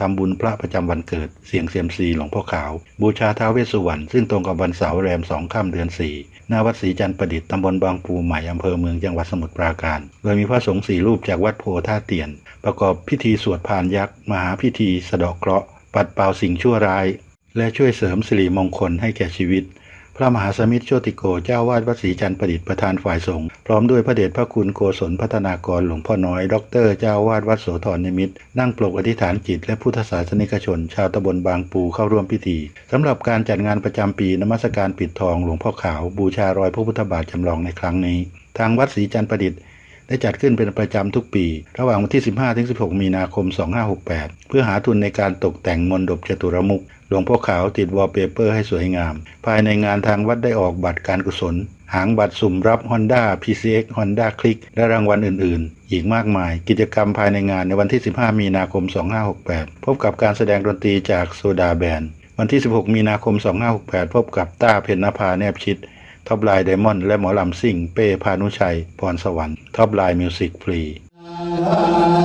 ทำบุญพระประจำวันเกิด เสียงเซียมซีหลวงพ่อขาว บูชาท้าวเวสสุวรรณซึ่งตรงกับวันเสาร์แรมสองค่ำเดือนสี่หน้าวัดศรีจันทร์ประดิษฐ์ตำบลบางปูใหม่อำเภอเมืองจังหวัดสมุทรปราการ โดยมีพระสงฆ์สี่รูปจากวัดโพท่าเตียน ประกอบพิธีสวดพานยักษ์ มหาพิธีสะเดาะเคราะห์ปัดเป่าสิ่งชั่วร้าย และช่วยเสริมสิริมงคลให้แก่ชีวิต ระมหาสมิทธโชติโกเจ้าวาดวัดศรีจันทร์ประดิษฐ์ประธานฝ่ายสงฆ์พร้อมด้วยพระเดชพระคุณโกศลพัฒนากรหลวงพ่อน้อยด็อกเตอร์เจ้าวาดวัดโสธรนิมิตรนั่งปลกอธิษฐานจิต และพุทธศาสนิกชน ชาวตำบลบางปูเข้าร่วมพิธีสำหรับการจัดงานประจำปีนมัสการปิดทองหลวงพ่อขาว บูชารอยพระพุทธบาทจำลองในครั้งนี้ ทางวัดศรีจันทร์ประดิษฐ์ ได้จัดขึ้นเป็นประจำทุกปี ระหว่างวันที่ 15-16 มีนาคม 2568 เพื่อหาทุนในการตกแต่งมนดบจตุรมุขหลวงพ่อขาวติดวอลเปเปอร์ให้สวยงาม ภายในงานทางวัดได้ออกบัตรการกุศล หางบัตรสุ่มรับ Honda PCX Honda Click และรางวัลอื่น ๆ อีกมากมาย กิจกรรมภายในงานในวันที่ 15 มีนาคม 2568 พบกับการแสดงดนตรีจากโซดาแบนด์วันที่ 16 มีนาคม 2568 พบกับต้าเพญนภาแนบชิด ท็อปไลน์ไดมอนด์และหมอลำซิ่ง เป้พานุชัย พรสวรรค์ท็อปไลน์มิวสิกฟรี Thank